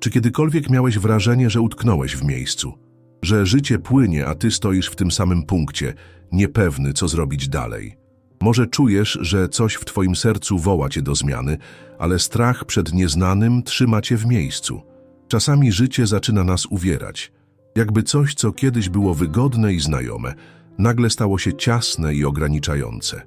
Czy kiedykolwiek miałeś wrażenie, że utknąłeś w miejscu? Że życie płynie, a ty stoisz w tym samym punkcie, niepewny, co zrobić dalej? Może czujesz, że coś w twoim sercu woła cię do zmiany, ale strach przed nieznanym trzyma cię w miejscu. Czasami życie zaczyna nas uwierać. Jakby coś, co kiedyś było wygodne i znajome, nagle stało się ciasne i ograniczające.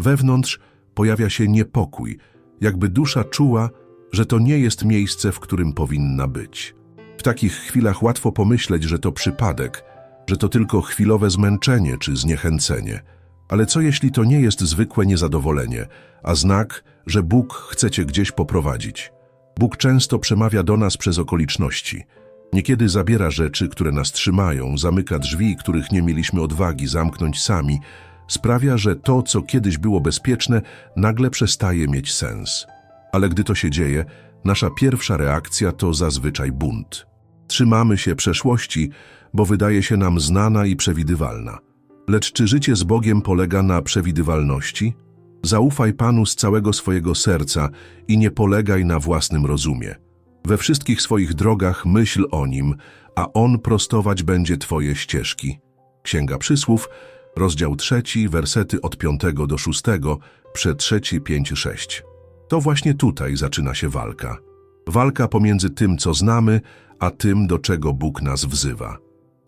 Wewnątrz pojawia się niepokój, jakby dusza czuła, że to nie jest miejsce, w którym powinna być. W takich chwilach łatwo pomyśleć, że to przypadek, że to tylko chwilowe zmęczenie czy zniechęcenie. Ale co jeśli to nie jest zwykłe niezadowolenie, a znak, że Bóg chce cię gdzieś poprowadzić? Bóg często przemawia do nas przez okoliczności. Niekiedy zabiera rzeczy, które nas trzymają, zamyka drzwi, których nie mieliśmy odwagi zamknąć sami, sprawia, że to, co kiedyś było bezpieczne, nagle przestaje mieć sens. Ale gdy to się dzieje, nasza pierwsza reakcja to zazwyczaj bunt. Trzymamy się przeszłości, bo wydaje się nam znana i przewidywalna. Lecz czy życie z Bogiem polega na przewidywalności? Zaufaj Panu z całego swojego serca i nie polegaj na własnym rozumie. We wszystkich swoich drogach myśl o Nim, a On prostować będzie Twoje ścieżki. Księga Przysłów, rozdział trzeci, wersety od piątego do szóstego, przed trzeci, pięć, sześć. To właśnie tutaj zaczyna się walka. Walka pomiędzy tym, co znamy, a tym, do czego Bóg nas wzywa.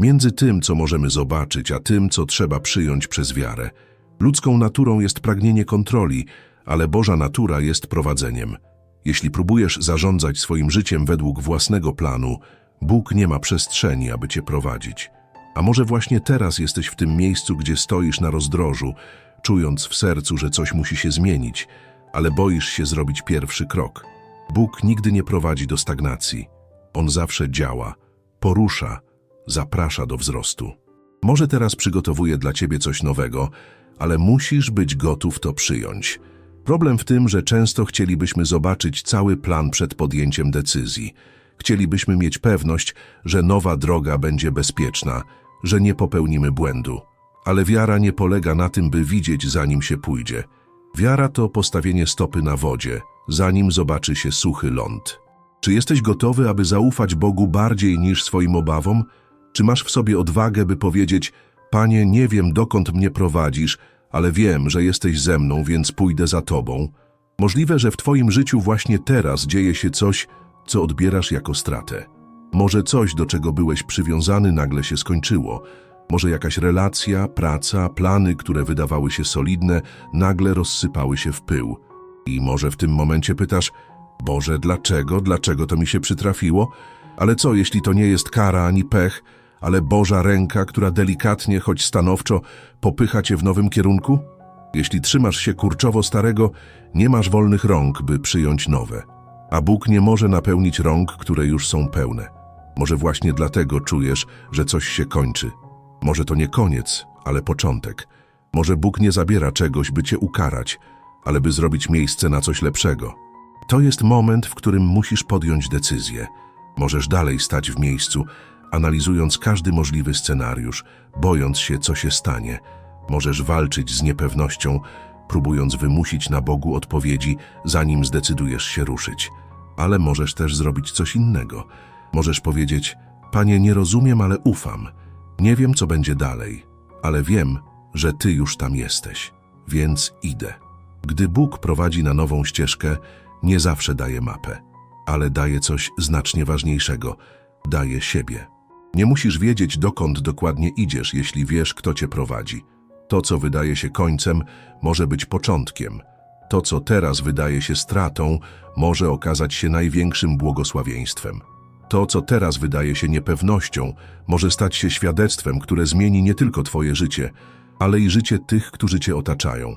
Między tym, co możemy zobaczyć, a tym, co trzeba przyjąć przez wiarę. Ludzką naturą jest pragnienie kontroli, ale Boża natura jest prowadzeniem. Jeśli próbujesz zarządzać swoim życiem według własnego planu, Bóg nie ma przestrzeni, aby cię prowadzić. A może właśnie teraz jesteś w tym miejscu, gdzie stoisz na rozdrożu, czując w sercu, że coś musi się zmienić, ale boisz się zrobić pierwszy krok. Bóg nigdy nie prowadzi do stagnacji. On zawsze działa, porusza, zaprasza do wzrostu. Może teraz przygotowuje dla ciebie coś nowego, ale musisz być gotów to przyjąć. Problem w tym, że często chcielibyśmy zobaczyć cały plan przed podjęciem decyzji. Chcielibyśmy mieć pewność, że nowa droga będzie bezpieczna, że nie popełnimy błędu. Ale wiara nie polega na tym, by widzieć, zanim się pójdzie. Wiara to postawienie stopy na wodzie, zanim zobaczy się suchy ląd. Czy jesteś gotowy, aby zaufać Bogu bardziej niż swoim obawom? Czy masz w sobie odwagę, by powiedzieć: Panie, nie wiem, dokąd mnie prowadzisz, ale wiem, że jesteś ze mną, więc pójdę za Tobą? Możliwe, że w Twoim życiu właśnie teraz dzieje się coś, co odbierasz jako stratę. Może coś, do czego byłeś przywiązany, nagle się skończyło. Może jakaś relacja, praca, plany, które wydawały się solidne, nagle rozsypały się w pył. I może w tym momencie pytasz, Boże, dlaczego, dlaczego to mi się przytrafiło? Ale co, jeśli to nie jest kara ani pech, ale Boża ręka, która delikatnie, choć stanowczo, popycha cię w nowym kierunku? Jeśli trzymasz się kurczowo starego, nie masz wolnych rąk, by przyjąć nowe. A Bóg nie może napełnić rąk, które już są pełne. Może właśnie dlatego czujesz, że coś się kończy. Może to nie koniec, ale początek. Może Bóg nie zabiera czegoś, by cię ukarać, ale by zrobić miejsce na coś lepszego. To jest moment, w którym musisz podjąć decyzję. Możesz dalej stać w miejscu, analizując każdy możliwy scenariusz, bojąc się, co się stanie. Możesz walczyć z niepewnością, próbując wymusić na Bogu odpowiedzi, zanim zdecydujesz się ruszyć. Ale możesz też zrobić coś innego. Możesz powiedzieć: Panie, nie rozumiem, ale ufam. Nie wiem, co będzie dalej, ale wiem, że Ty już tam jesteś, więc idę. Gdy Bóg prowadzi na nową ścieżkę, nie zawsze daje mapę, ale daje coś znacznie ważniejszego daje siebie. Nie musisz wiedzieć, dokąd dokładnie idziesz, jeśli wiesz, kto cię prowadzi. To, co wydaje się końcem, może być początkiem. To, co teraz wydaje się stratą, może okazać się największym błogosławieństwem. To, co teraz wydaje się niepewnością, może stać się świadectwem, które zmieni nie tylko Twoje życie, ale i życie tych, którzy Cię otaczają.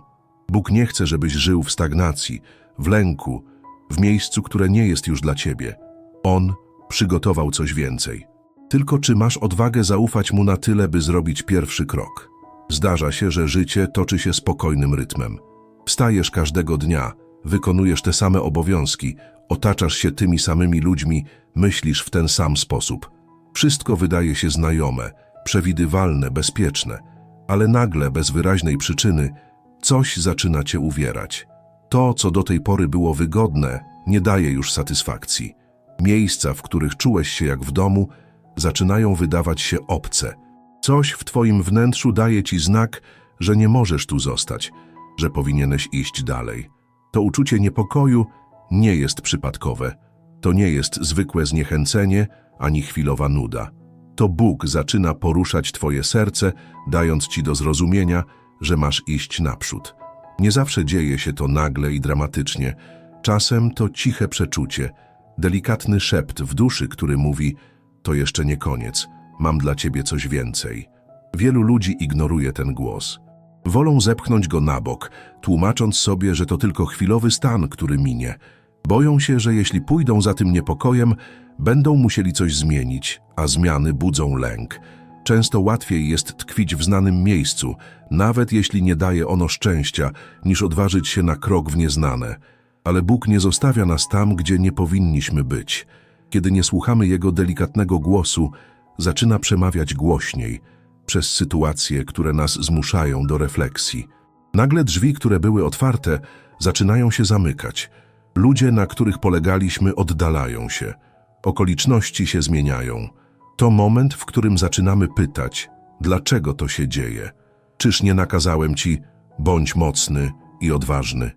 Bóg nie chce, żebyś żył w stagnacji, w lęku, w miejscu, które nie jest już dla Ciebie. On przygotował coś więcej. Tylko czy masz odwagę zaufać Mu na tyle, by zrobić pierwszy krok? Zdarza się, że życie toczy się spokojnym rytmem. Wstajesz każdego dnia, wykonujesz te same obowiązki, otaczasz się tymi samymi ludźmi, myślisz w ten sam sposób. Wszystko wydaje się znajome, przewidywalne, bezpieczne, ale nagle, bez wyraźnej przyczyny, coś zaczyna cię uwierać. To, co do tej pory było wygodne, nie daje już satysfakcji. Miejsca, w których czułeś się jak w domu, zaczynają wydawać się obce. Coś w twoim wnętrzu daje ci znak, że nie możesz tu zostać, że powinieneś iść dalej. To uczucie niepokoju nie jest przypadkowe. To nie jest zwykłe zniechęcenie ani chwilowa nuda. To Bóg zaczyna poruszać twoje serce, dając ci do zrozumienia, że masz iść naprzód. Nie zawsze dzieje się to nagle i dramatycznie. Czasem to ciche przeczucie, delikatny szept w duszy, który mówi: To jeszcze nie koniec, mam dla ciebie coś więcej. Wielu ludzi ignoruje ten głos. Wolą zepchnąć go na bok, tłumacząc sobie, że to tylko chwilowy stan, który minie. Boją się, że jeśli pójdą za tym niepokojem, będą musieli coś zmienić, a zmiany budzą lęk. Często łatwiej jest tkwić w znanym miejscu, nawet jeśli nie daje ono szczęścia, niż odważyć się na krok w nieznane. Ale Bóg nie zostawia nas tam, gdzie nie powinniśmy być. Kiedy nie słuchamy Jego delikatnego głosu, zaczyna przemawiać głośniej, przez sytuacje, które nas zmuszają do refleksji. Nagle drzwi, które były otwarte, zaczynają się zamykać. Ludzie, na których polegaliśmy, oddalają się. Okoliczności się zmieniają. To moment, w którym zaczynamy pytać, dlaczego to się dzieje. Czyż nie nakazałem ci, bądź mocny i odważny.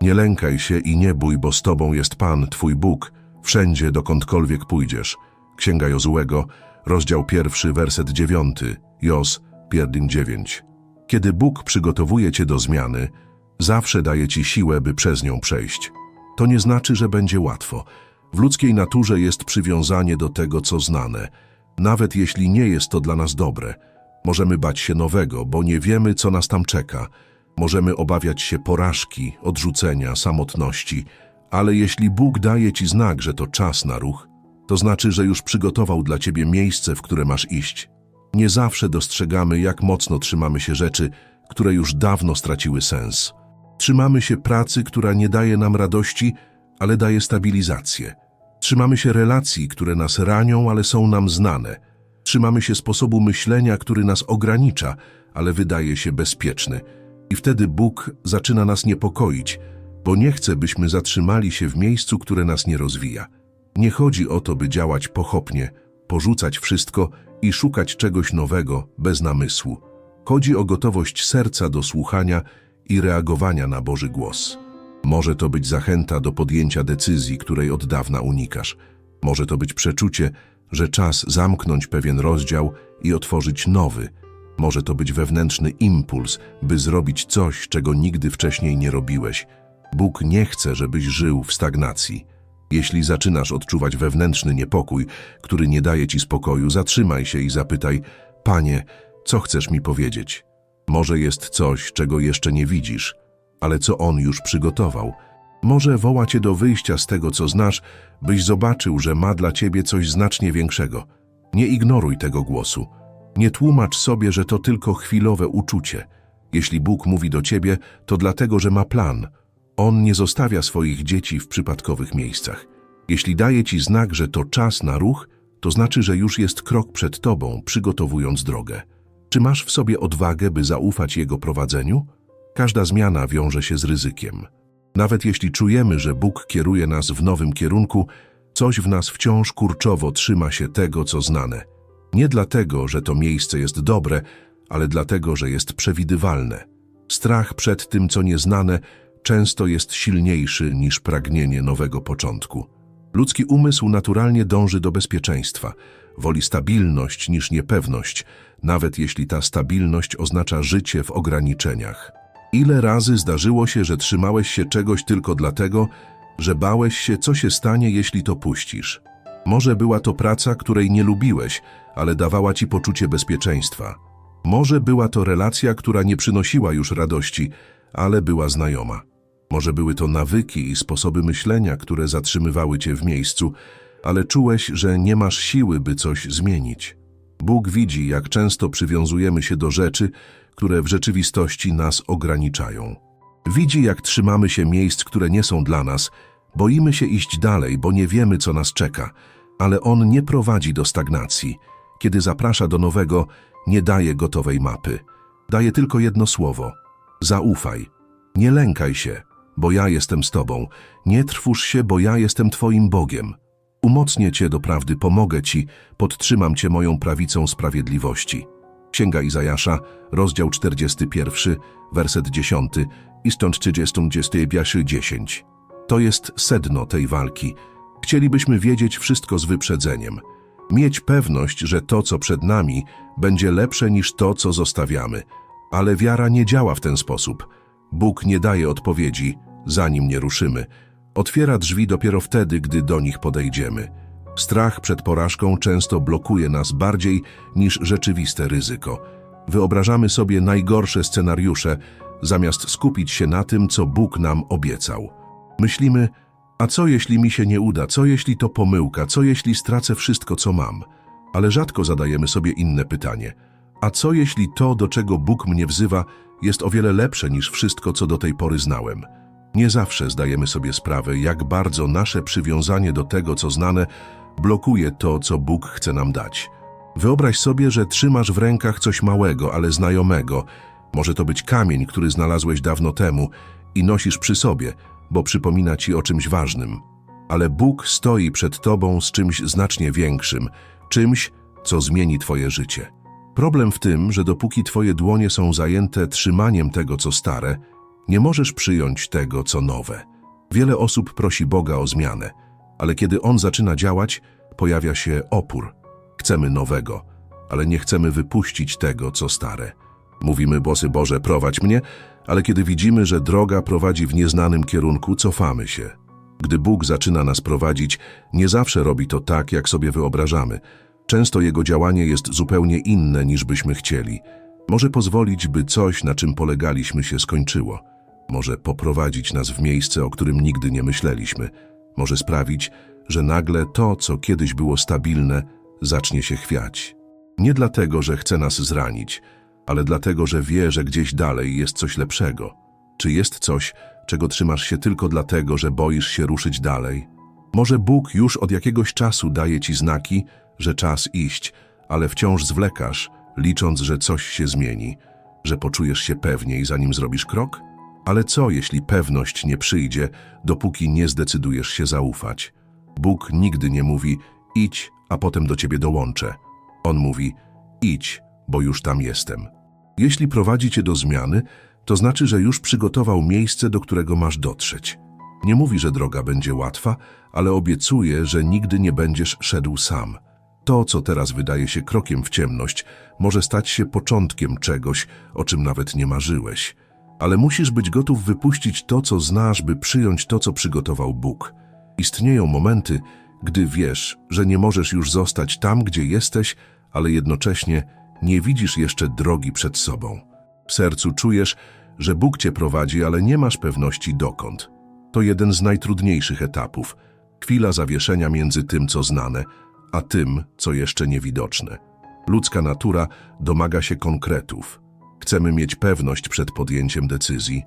Nie lękaj się i nie bój, bo z tobą jest Pan, twój Bóg, wszędzie, dokądkolwiek pójdziesz. Księga Jozułego, rozdział pierwszy, werset dziewiąty, Jos, pierdyn dziewięć. Kiedy Bóg przygotowuje cię do zmiany, zawsze daje ci siłę, by przez nią przejść. To nie znaczy, że będzie łatwo. W ludzkiej naturze jest przywiązanie do tego, co znane. Nawet jeśli nie jest to dla nas dobre, możemy bać się nowego, bo nie wiemy, co nas tam czeka. Możemy obawiać się porażki, odrzucenia, samotności, ale jeśli Bóg daje ci znak, że to czas na ruch, to znaczy, że już przygotował dla ciebie miejsce, w które masz iść. Nie zawsze dostrzegamy, jak mocno trzymamy się rzeczy, które już dawno straciły sens. Trzymamy się pracy, która nie daje nam radości, ale daje stabilizację. Trzymamy się relacji, które nas ranią, ale są nam znane. Trzymamy się sposobu myślenia, który nas ogranicza, ale wydaje się bezpieczny. I wtedy Bóg zaczyna nas niepokoić, bo nie chce, byśmy zatrzymali się w miejscu, które nas nie rozwija. Nie chodzi o to, by działać pochopnie, porzucać wszystko i szukać czegoś nowego, bez namysłu. Chodzi o gotowość serca do słuchania i reagowania na Boży głos. Może to być zachęta do podjęcia decyzji, której od dawna unikasz. Może to być przeczucie, że czas zamknąć pewien rozdział i otworzyć nowy. Może to być wewnętrzny impuls, by zrobić coś, czego nigdy wcześniej nie robiłeś. Bóg nie chce, żebyś żył w stagnacji. Jeśli zaczynasz odczuwać wewnętrzny niepokój, który nie daje ci spokoju, zatrzymaj się i zapytaj: Panie, co chcesz mi powiedzieć? Może jest coś, czego jeszcze nie widzisz, ale co On już przygotował. Może woła cię do wyjścia z tego, co znasz, byś zobaczył, że ma dla ciebie coś znacznie większego. Nie ignoruj tego głosu. Nie tłumacz sobie, że to tylko chwilowe uczucie. Jeśli Bóg mówi do ciebie, to dlatego, że ma plan. On nie zostawia swoich dzieci w przypadkowych miejscach. Jeśli daje ci znak, że to czas na ruch, to znaczy, że już jest krok przed tobą, przygotowując drogę. Czy masz w sobie odwagę, by zaufać Jego prowadzeniu? Każda zmiana wiąże się z ryzykiem. Nawet jeśli czujemy, że Bóg kieruje nas w nowym kierunku, coś w nas wciąż kurczowo trzyma się tego, co znane. Nie dlatego, że to miejsce jest dobre, ale dlatego, że jest przewidywalne. Strach przed tym, co nieznane, często jest silniejszy niż pragnienie nowego początku. Ludzki umysł naturalnie dąży do bezpieczeństwa, woli stabilność niż niepewność, nawet jeśli ta stabilność oznacza życie w ograniczeniach. Ile razy zdarzyło się, że trzymałeś się czegoś tylko dlatego, że bałeś się, co się stanie, jeśli to puścisz? Może była to praca, której nie lubiłeś, ale dawała ci poczucie bezpieczeństwa. Może była to relacja, która nie przynosiła już radości, ale była znajoma. Może były to nawyki i sposoby myślenia, które zatrzymywały cię w miejscu, ale czułeś, że nie masz siły, by coś zmienić. Bóg widzi, jak często przywiązujemy się do rzeczy, które w rzeczywistości nas ograniczają. Widzi, jak trzymamy się miejsc, które nie są dla nas, boimy się iść dalej, bo nie wiemy, co nas czeka, ale On nie prowadzi do stagnacji. Kiedy zaprasza do nowego, nie daje gotowej mapy. Daje tylko jedno słowo: zaufaj. Nie lękaj się, bo ja jestem z Tobą. Nie trwóż się, bo ja jestem Twoim Bogiem. Umocnię cię do prawdy, pomogę ci, podtrzymam cię moją prawicą sprawiedliwości. Księga Izajasza, rozdział 41, werset 10 i stąd 30 10. To jest sedno tej walki. Chcielibyśmy wiedzieć wszystko z wyprzedzeniem. Mieć pewność, że to, co przed nami, będzie lepsze niż to, co zostawiamy. Ale wiara nie działa w ten sposób. Bóg nie daje odpowiedzi, zanim nie ruszymy. Otwiera drzwi dopiero wtedy, gdy do nich podejdziemy. Strach przed porażką często blokuje nas bardziej niż rzeczywiste ryzyko. Wyobrażamy sobie najgorsze scenariusze, zamiast skupić się na tym, co Bóg nam obiecał. Myślimy, a co jeśli mi się nie uda, co jeśli to pomyłka, co jeśli stracę wszystko, co mam? Ale rzadko zadajemy sobie inne pytanie. A co jeśli to, do czego Bóg mnie wzywa, jest o wiele lepsze niż wszystko, co do tej pory znałem? Nie zawsze zdajemy sobie sprawę, jak bardzo nasze przywiązanie do tego, co znane, blokuje to, co Bóg chce nam dać. Wyobraź sobie, że trzymasz w rękach coś małego, ale znajomego. Może to być kamień, który znalazłeś dawno temu i nosisz przy sobie, bo przypomina ci o czymś ważnym. Ale Bóg stoi przed tobą z czymś znacznie większym, czymś, co zmieni twoje życie. Problem w tym, że dopóki twoje dłonie są zajęte trzymaniem tego, co stare, nie możesz przyjąć tego, co nowe. Wiele osób prosi Boga o zmianę, ale kiedy On zaczyna działać, pojawia się opór. Chcemy nowego, ale nie chcemy wypuścić tego, co stare. Mówimy, Bosy Boże, prowadź mnie, ale kiedy widzimy, że droga prowadzi w nieznanym kierunku, cofamy się. Gdy Bóg zaczyna nas prowadzić, nie zawsze robi to tak, jak sobie wyobrażamy. Często Jego działanie jest zupełnie inne, niż byśmy chcieli. Może pozwolić, by coś, na czym polegaliśmy, się skończyło. Może poprowadzić nas w miejsce, o którym nigdy nie myśleliśmy. Może sprawić, że nagle to, co kiedyś było stabilne, zacznie się chwiać. Nie dlatego, że chce nas zranić, ale dlatego, że wie, że gdzieś dalej jest coś lepszego. Czy jest coś, czego trzymasz się tylko dlatego, że boisz się ruszyć dalej? Może Bóg już od jakiegoś czasu daje ci znaki, że czas iść, ale wciąż zwlekasz, licząc, że coś się zmieni, że poczujesz się pewniej, zanim zrobisz krok? Ale co, jeśli pewność nie przyjdzie, dopóki nie zdecydujesz się zaufać? Bóg nigdy nie mówi idź, a potem do ciebie dołączę. On mówi idź, bo już tam jestem. Jeśli prowadzi cię do zmiany, to znaczy, że już przygotował miejsce, do którego masz dotrzeć. Nie mówi, że droga będzie łatwa, ale obiecuje, że nigdy nie będziesz szedł sam. To, co teraz wydaje się krokiem w ciemność, może stać się początkiem czegoś, o czym nawet nie marzyłeś. Ale musisz być gotów wypuścić to, co znasz, by przyjąć to, co przygotował Bóg. Istnieją momenty, gdy wiesz, że nie możesz już zostać tam, gdzie jesteś, ale jednocześnie nie widzisz jeszcze drogi przed sobą. W sercu czujesz, że Bóg cię prowadzi, ale nie masz pewności dokąd. To jeden z najtrudniejszych etapów. Chwila zawieszenia między tym, co znane, a tym, co jeszcze niewidoczne. Ludzka natura domaga się konkretów. Chcemy mieć pewność przed podjęciem decyzji.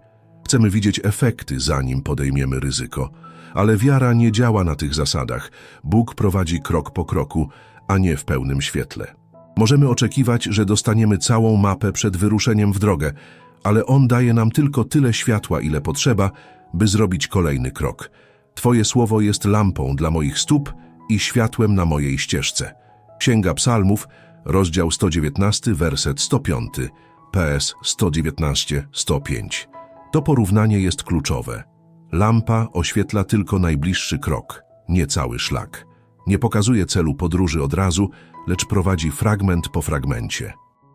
Chcemy widzieć efekty, zanim podejmiemy ryzyko. Ale wiara nie działa na tych zasadach. Bóg prowadzi krok po kroku, a nie w pełnym świetle. Możemy oczekiwać, że dostaniemy całą mapę przed wyruszeniem w drogę, ale On daje nam tylko tyle światła, ile potrzeba, by zrobić kolejny krok. Twoje słowo jest lampą dla moich stóp i światłem na mojej ścieżce. Księga Psalmów, rozdział 119, werset 105, PS 119-105. To porównanie jest kluczowe. Lampa oświetla tylko najbliższy krok, nie cały szlak. Nie pokazuje celu podróży od razu, lecz prowadzi fragment po fragmencie.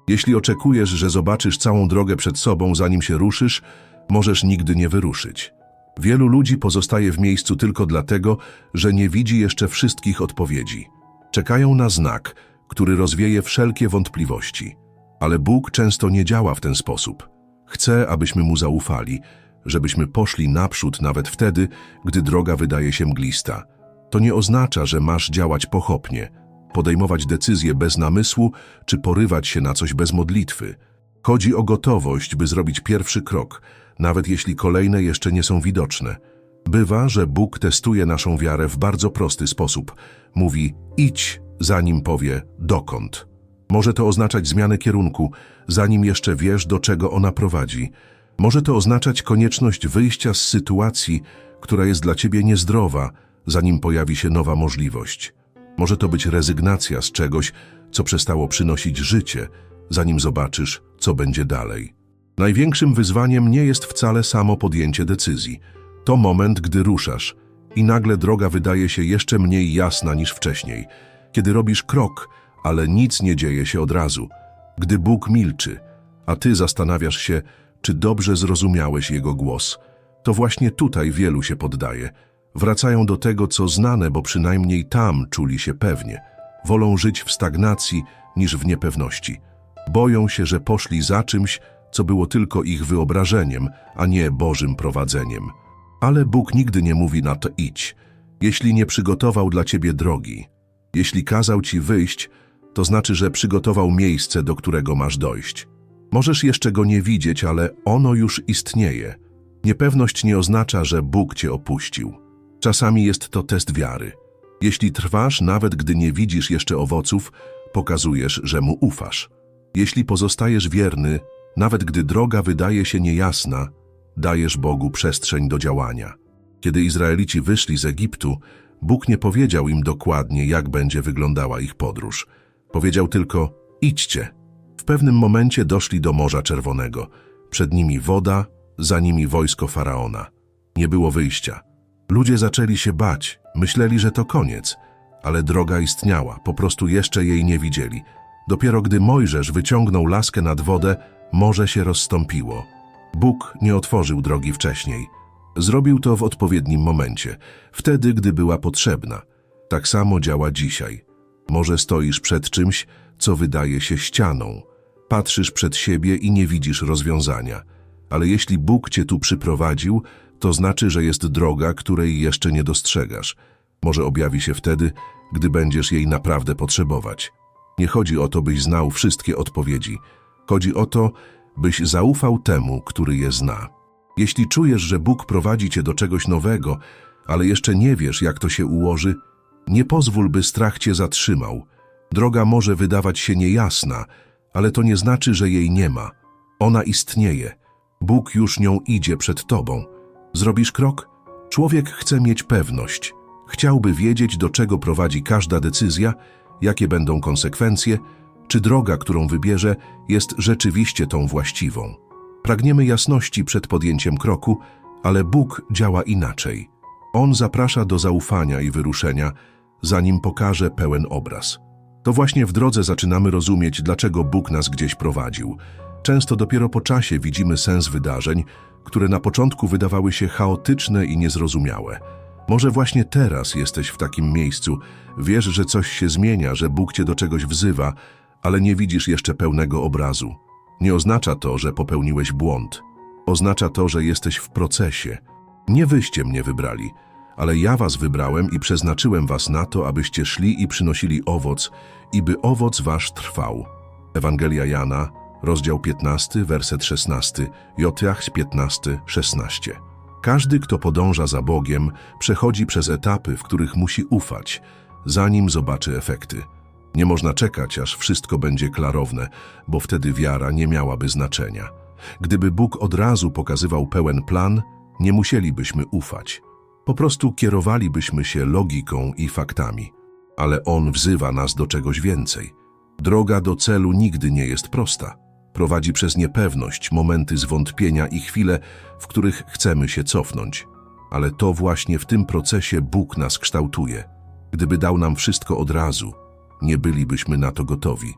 Jeśli oczekujesz, że zobaczysz całą drogę przed sobą, zanim się ruszysz, możesz nigdy nie wyruszyć. Wielu ludzi pozostaje w miejscu tylko dlatego, że nie widzi jeszcze wszystkich odpowiedzi. Czekają na znak, który rozwieje wszelkie wątpliwości. Ale Bóg często nie działa w ten sposób. Chce, abyśmy Mu zaufali, żebyśmy poszli naprzód nawet wtedy, gdy droga wydaje się mglista. To nie oznacza, że masz działać pochopnie, podejmować decyzje bez namysłu czy porywać się na coś bez modlitwy. Chodzi o gotowość, by zrobić pierwszy krok, nawet jeśli kolejne jeszcze nie są widoczne. Bywa, że Bóg testuje naszą wiarę w bardzo prosty sposób. Mówi idź, zanim powie dokąd. Może to oznaczać zmianę kierunku, zanim jeszcze wiesz, do czego ona prowadzi. Może to oznaczać konieczność wyjścia z sytuacji, która jest dla ciebie niezdrowa, zanim pojawi się nowa możliwość. Może to być rezygnacja z czegoś, co przestało przynosić życie, zanim zobaczysz, co będzie dalej. Największym wyzwaniem nie jest wcale samo podjęcie decyzji. To moment, gdy ruszasz i nagle droga wydaje się jeszcze mniej jasna niż wcześniej. Kiedy robisz krok, ale nic nie dzieje się od razu. Gdy Bóg milczy, a ty zastanawiasz się, czy dobrze zrozumiałeś Jego głos. To właśnie tutaj wielu się poddaje. Wracają do tego, co znane, bo przynajmniej tam czuli się pewnie. Wolą żyć w stagnacji niż w niepewności. Boją się, że poszli za czymś, co było tylko ich wyobrażeniem, a nie Bożym prowadzeniem. Ale Bóg nigdy nie mówi na to idź, jeśli nie przygotował dla ciebie drogi. Jeśli kazał ci wyjść, to znaczy, że przygotował miejsce, do którego masz dojść. Możesz jeszcze go nie widzieć, ale ono już istnieje. Niepewność nie oznacza, że Bóg cię opuścił. Czasami jest to test wiary. Jeśli trwasz, nawet gdy nie widzisz jeszcze owoców, pokazujesz, że mu ufasz. Jeśli pozostajesz wierny, nawet gdy droga wydaje się niejasna, dajesz Bogu przestrzeń do działania. Kiedy Izraelici wyszli z Egiptu, Bóg nie powiedział im dokładnie, jak będzie wyglądała ich podróż. Powiedział tylko: idźcie. W pewnym momencie doszli do Morza Czerwonego. Przed nimi woda, za nimi wojsko faraona. Nie było wyjścia. Ludzie zaczęli się bać, myśleli, że to koniec, ale droga istniała, po prostu jeszcze jej nie widzieli. Dopiero gdy Mojżesz wyciągnął laskę nad wodę, morze się rozstąpiło. Bóg nie otworzył drogi wcześniej. Zrobił to w odpowiednim momencie, wtedy, gdy była potrzebna. Tak samo działa dzisiaj. Może stoisz przed czymś, co wydaje się ścianą. Patrzysz przed siebie i nie widzisz rozwiązania. Ale jeśli Bóg cię tu przyprowadził, to znaczy, że jest droga, której jeszcze nie dostrzegasz. Może objawi się wtedy, gdy będziesz jej naprawdę potrzebować. Nie chodzi o to, byś znał wszystkie odpowiedzi. Chodzi o to, byś zaufał temu, który je zna. Jeśli czujesz, że Bóg prowadzi cię do czegoś nowego, ale jeszcze nie wiesz, jak to się ułoży, nie pozwól, by strach cię zatrzymał. Droga może wydawać się niejasna, ale to nie znaczy, że jej nie ma. Ona istnieje. Bóg już nią idzie przed tobą. Zrobisz krok? Człowiek chce mieć pewność. Chciałby wiedzieć, do czego prowadzi każda decyzja, jakie będą konsekwencje, czy droga, którą wybierze, jest rzeczywiście tą właściwą. Pragniemy jasności przed podjęciem kroku, ale Bóg działa inaczej. On zaprasza do zaufania i wyruszenia, zanim pokaże pełen obraz. To właśnie w drodze zaczynamy rozumieć, dlaczego Bóg nas gdzieś prowadził. Często dopiero po czasie widzimy sens wydarzeń, które na początku wydawały się chaotyczne i niezrozumiałe. Może właśnie teraz jesteś w takim miejscu, wiesz, że coś się zmienia, że Bóg cię do czegoś wzywa, ale nie widzisz jeszcze pełnego obrazu. Nie oznacza to, że popełniłeś błąd. Oznacza to, że jesteś w procesie. Nie wyście mnie wybrali, ale ja was wybrałem i przeznaczyłem was na to, abyście szli i przynosili owoc, i by owoc wasz trwał. Ewangelia Jana, rozdział 15, werset 16, Jotiach 15, 16. Każdy, kto podąża za Bogiem, przechodzi przez etapy, w których musi ufać, zanim zobaczy efekty. Nie można czekać, aż wszystko będzie klarowne, bo wtedy wiara nie miałaby znaczenia. Gdyby Bóg od razu pokazywał pełen plan, nie musielibyśmy ufać. Po prostu kierowalibyśmy się logiką i faktami. Ale On wzywa nas do czegoś więcej. Droga do celu nigdy nie jest prosta. Prowadzi przez niepewność, momenty zwątpienia i chwile, w których chcemy się cofnąć. Ale to właśnie w tym procesie Bóg nas kształtuje. Gdyby dał nam wszystko od razu, nie bylibyśmy na to gotowi.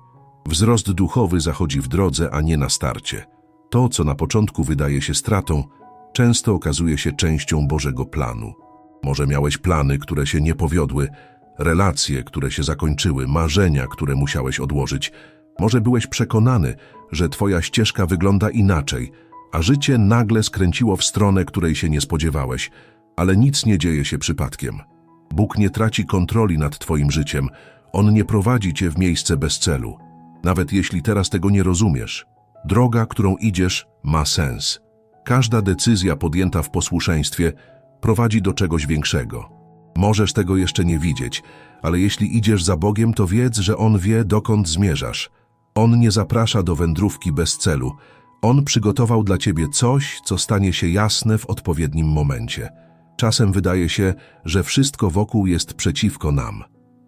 Wzrost duchowy zachodzi w drodze, a nie na starcie. To, co na początku wydaje się stratą, często okazuje się częścią Bożego planu. Może miałeś plany, które się nie powiodły, relacje, które się zakończyły, marzenia, które musiałeś odłożyć. Może byłeś przekonany, że twoja ścieżka wygląda inaczej, a życie nagle skręciło w stronę, której się nie spodziewałeś, ale nic nie dzieje się przypadkiem. Bóg nie traci kontroli nad twoim życiem, On nie prowadzi cię w miejsce bez celu. Nawet jeśli teraz tego nie rozumiesz, droga, którą idziesz, ma sens. Każda decyzja podjęta w posłuszeństwie prowadzi do czegoś większego. Możesz tego jeszcze nie widzieć, ale jeśli idziesz za Bogiem, to wiedz, że On wie, dokąd zmierzasz. On nie zaprasza do wędrówki bez celu. On przygotował dla ciebie coś, co stanie się jasne w odpowiednim momencie. Czasem wydaje się, że wszystko wokół jest przeciwko nam,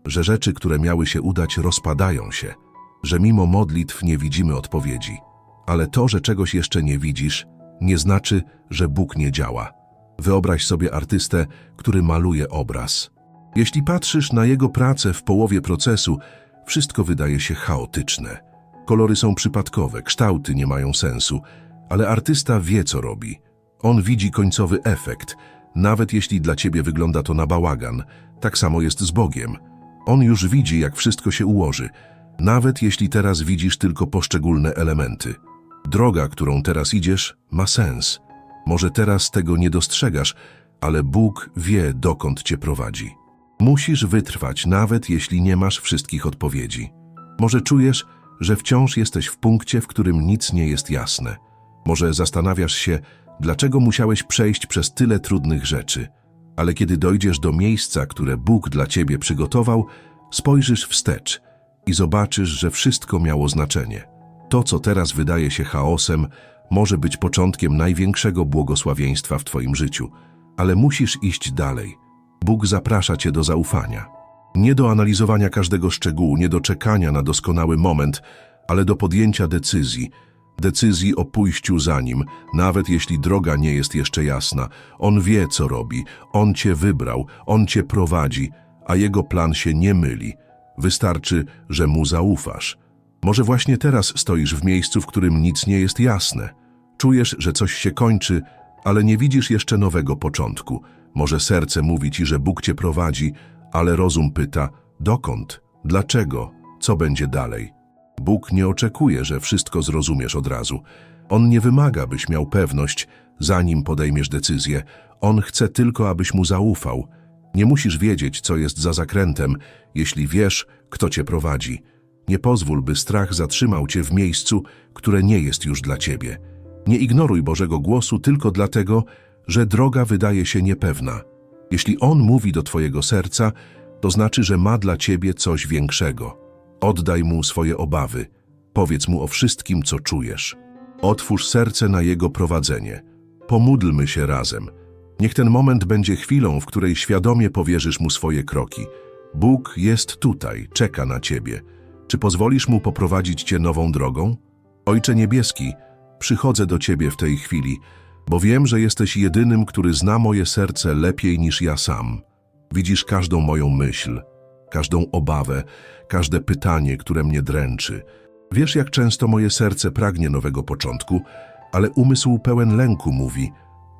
że rzeczy, które miały się udać, rozpadają się, że mimo modlitw nie widzimy odpowiedzi. Ale to, że czegoś jeszcze nie widzisz, nie znaczy, że Bóg nie działa. Wyobraź sobie artystę, który maluje obraz. Jeśli patrzysz na jego pracę w połowie procesu, wszystko wydaje się chaotyczne. Kolory są przypadkowe, kształty nie mają sensu, ale artysta wie, co robi. On widzi końcowy efekt, nawet jeśli dla ciebie wygląda to na bałagan. Tak samo jest z Bogiem. On już widzi, jak wszystko się ułoży, nawet jeśli teraz widzisz tylko poszczególne elementy. Droga, którą teraz idziesz, ma sens. Może teraz tego nie dostrzegasz, ale Bóg wie, dokąd cię prowadzi. Musisz wytrwać, nawet jeśli nie masz wszystkich odpowiedzi. Może czujesz, że wciąż jesteś w punkcie, w którym nic nie jest jasne. Może zastanawiasz się, dlaczego musiałeś przejść przez tyle trudnych rzeczy. Ale kiedy dojdziesz do miejsca, które Bóg dla ciebie przygotował, spojrzysz wstecz i zobaczysz, że wszystko miało znaczenie. To, co teraz wydaje się chaosem, może być początkiem największego błogosławieństwa w Twoim życiu, ale musisz iść dalej. Bóg zaprasza Cię do zaufania. Nie do analizowania każdego szczegółu, nie do czekania na doskonały moment, ale do podjęcia decyzji. Decyzji o pójściu za Nim, nawet jeśli droga nie jest jeszcze jasna. On wie, co robi, On Cię wybrał, On Cię prowadzi, a Jego plan się nie myli. Wystarczy, że Mu zaufasz. Może właśnie teraz stoisz w miejscu, w którym nic nie jest jasne. Czujesz, że coś się kończy, ale nie widzisz jeszcze nowego początku. Może serce mówi ci, że Bóg cię prowadzi, ale rozum pyta, dokąd, dlaczego, co będzie dalej. Bóg nie oczekuje, że wszystko zrozumiesz od razu. On nie wymaga, byś miał pewność, zanim podejmiesz decyzję. On chce tylko, abyś mu zaufał. Nie musisz wiedzieć, co jest za zakrętem, jeśli wiesz, kto cię prowadzi. Nie pozwól, by strach zatrzymał cię w miejscu, które nie jest już dla ciebie. Nie ignoruj Bożego głosu tylko dlatego, że droga wydaje się niepewna. Jeśli On mówi do twojego serca, to znaczy, że ma dla ciebie coś większego. Oddaj Mu swoje obawy. Powiedz Mu o wszystkim, co czujesz. Otwórz serce na Jego prowadzenie. Pomódlmy się razem. Niech ten moment będzie chwilą, w której świadomie powierzysz Mu swoje kroki. Bóg jest tutaj, czeka na ciebie. Czy pozwolisz Mu poprowadzić cię nową drogą? Ojcze Niebieski, przychodzę do Ciebie w tej chwili, bo wiem, że jesteś jedynym, który zna moje serce lepiej niż ja sam. Widzisz każdą moją myśl, każdą obawę, każde pytanie, które mnie dręczy. Wiesz, jak często moje serce pragnie nowego początku, ale umysł pełen lęku mówi,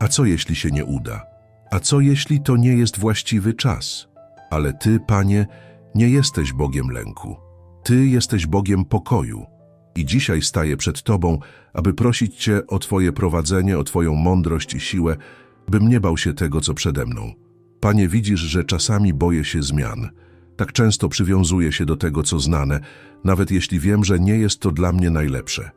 a co jeśli się nie uda? A co jeśli to nie jest właściwy czas? Ale Ty, Panie, nie jesteś Bogiem lęku. Ty jesteś Bogiem pokoju. I dzisiaj staję przed Tobą, aby prosić Cię o Twoje prowadzenie, o Twoją mądrość i siłę, bym nie bał się tego, co przede mną. Panie, widzisz, że czasami boję się zmian. Tak często przywiązuję się do tego, co znane, nawet jeśli wiem, że nie jest to dla mnie najlepsze.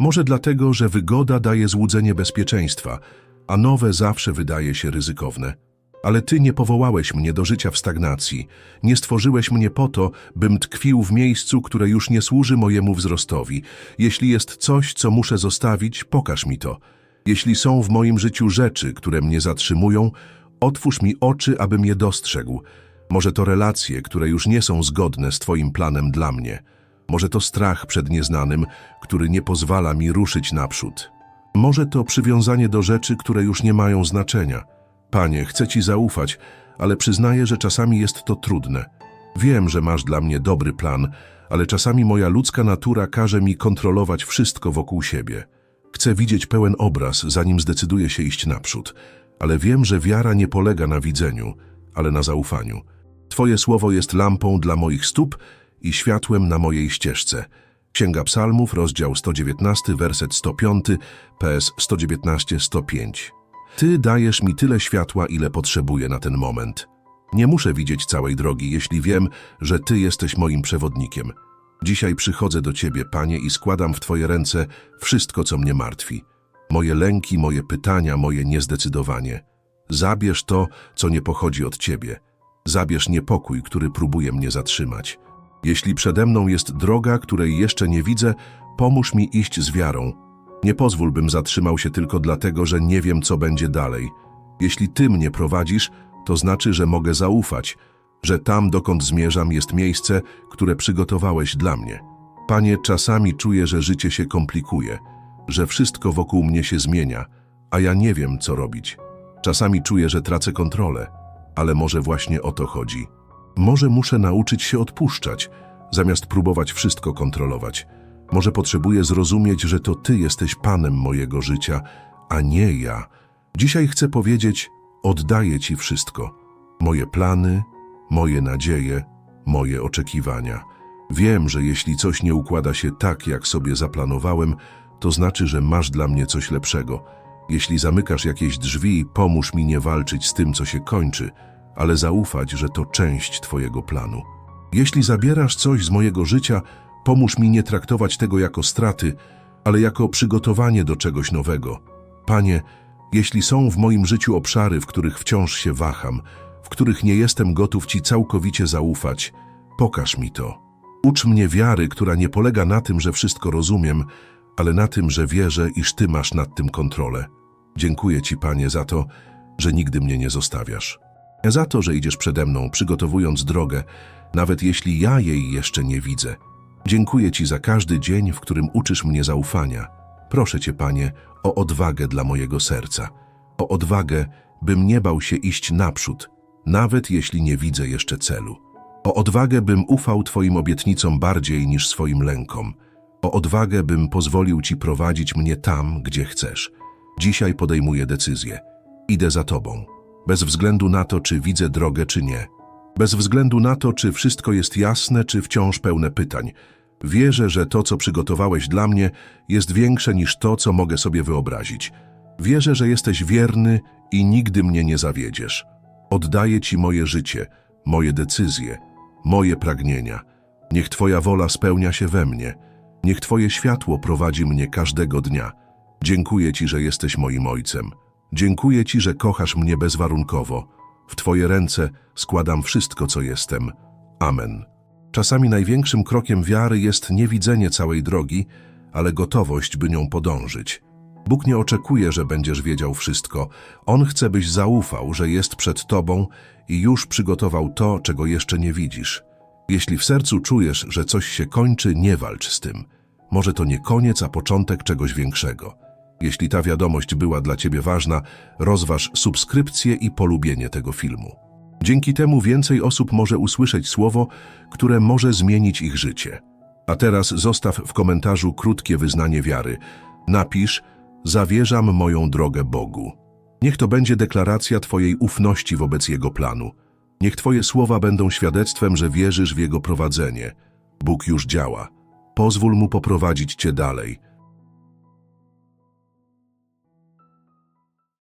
Może dlatego, że wygoda daje złudzenie bezpieczeństwa, a nowe zawsze wydaje się ryzykowne. Ale Ty nie powołałeś mnie do życia w stagnacji, nie stworzyłeś mnie po to, bym tkwił w miejscu, które już nie służy mojemu wzrostowi. Jeśli jest coś, co muszę zostawić, pokaż mi to. Jeśli są w moim życiu rzeczy, które mnie zatrzymują, otwórz mi oczy, abym je dostrzegł. Może to relacje, które już nie są zgodne z Twoim planem dla mnie. Może to strach przed nieznanym, który nie pozwala mi ruszyć naprzód. Może to przywiązanie do rzeczy, które już nie mają znaczenia. Panie, chcę Ci zaufać, ale przyznaję, że czasami jest to trudne. Wiem, że masz dla mnie dobry plan, ale czasami moja ludzka natura każe mi kontrolować wszystko wokół siebie. Chcę widzieć pełen obraz, zanim zdecyduję się iść naprzód, ale wiem, że wiara nie polega na widzeniu, ale na zaufaniu. Twoje słowo jest lampą dla moich stóp i światłem na mojej ścieżce. Księga Psalmów, rozdział 119, werset 105, PS 119-105. Ty dajesz mi tyle światła, ile potrzebuję na ten moment. Nie muszę widzieć całej drogi, jeśli wiem, że Ty jesteś moim przewodnikiem. Dzisiaj przychodzę do Ciebie, Panie, i składam w Twoje ręce wszystko, co mnie martwi. Moje lęki, moje pytania, moje niezdecydowanie. Zabierz to, co nie pochodzi od Ciebie. Zabierz niepokój, który próbuje mnie zatrzymać. Jeśli przede mną jest droga, której jeszcze nie widzę, pomóż mi iść z wiarą. Nie pozwól, bym zatrzymał się tylko dlatego, że nie wiem, co będzie dalej. Jeśli Ty mnie prowadzisz, to znaczy, że mogę zaufać, że tam, dokąd zmierzam, jest miejsce, które przygotowałeś dla mnie. Panie, czasami czuję, że życie się komplikuje, że wszystko wokół mnie się zmienia, a ja nie wiem, co robić. Czasami czuję, że tracę kontrolę, ale może właśnie o to chodzi. Może muszę nauczyć się odpuszczać, zamiast próbować wszystko kontrolować. Może potrzebuję zrozumieć, że to Ty jesteś Panem mojego życia, a nie ja. Dzisiaj chcę powiedzieć, oddaję Ci wszystko. Moje plany, moje nadzieje, moje oczekiwania. Wiem, że jeśli coś nie układa się tak, jak sobie zaplanowałem, to znaczy, że masz dla mnie coś lepszego. Jeśli zamykasz jakieś drzwi, pomóż mi nie walczyć z tym, co się kończy, ale zaufać, że to część Twojego planu. Jeśli zabierasz coś z mojego życia, pomóż mi nie traktować tego jako straty, ale jako przygotowanie do czegoś nowego. Panie, jeśli są w moim życiu obszary, w których wciąż się waham, w których nie jestem gotów Ci całkowicie zaufać, pokaż mi to. Ucz mnie wiary, która nie polega na tym, że wszystko rozumiem, ale na tym, że wierzę, iż Ty masz nad tym kontrolę. Dziękuję Ci, Panie, za to, że nigdy mnie nie zostawiasz. Za to, że idziesz przede mną, przygotowując drogę, nawet jeśli ja jej jeszcze nie widzę. Dziękuję Ci za każdy dzień, w którym uczysz mnie zaufania. Proszę Cię, Panie, o odwagę dla mojego serca. O odwagę, bym nie bał się iść naprzód, nawet jeśli nie widzę jeszcze celu. O odwagę, bym ufał Twoim obietnicom bardziej niż swoim lękom. O odwagę, bym pozwolił Ci prowadzić mnie tam, gdzie chcesz. Dzisiaj podejmuję decyzję. Idę za Tobą. Bez względu na to, czy widzę drogę, czy nie. Bez względu na to, czy wszystko jest jasne, czy wciąż pełne pytań. Wierzę, że to, co przygotowałeś dla mnie, jest większe niż to, co mogę sobie wyobrazić. Wierzę, że jesteś wierny i nigdy mnie nie zawiedziesz. Oddaję Ci moje życie, moje decyzje, moje pragnienia. Niech Twoja wola spełnia się we mnie. Niech Twoje światło prowadzi mnie każdego dnia. Dziękuję Ci, że jesteś moim Ojcem. Dziękuję Ci, że kochasz mnie bezwarunkowo. W Twoje ręce składam wszystko, co jestem. Amen. Czasami największym krokiem wiary jest nie widzenie całej drogi, ale gotowość, by nią podążyć. Bóg nie oczekuje, że będziesz wiedział wszystko. On chce, byś zaufał, że jest przed Tobą i już przygotował to, czego jeszcze nie widzisz. Jeśli w sercu czujesz, że coś się kończy, nie walcz z tym. Może to nie koniec, a początek czegoś większego. Jeśli ta wiadomość była dla Ciebie ważna, rozważ subskrypcję i polubienie tego filmu. Dzięki temu więcej osób może usłyszeć słowo, które może zmienić ich życie. A teraz zostaw w komentarzu krótkie wyznanie wiary. Napisz: Zawierzam moją drogę Bogu. Niech to będzie deklaracja Twojej ufności wobec Jego planu. Niech Twoje słowa będą świadectwem, że wierzysz w Jego prowadzenie. Bóg już działa. Pozwól Mu poprowadzić Cię dalej.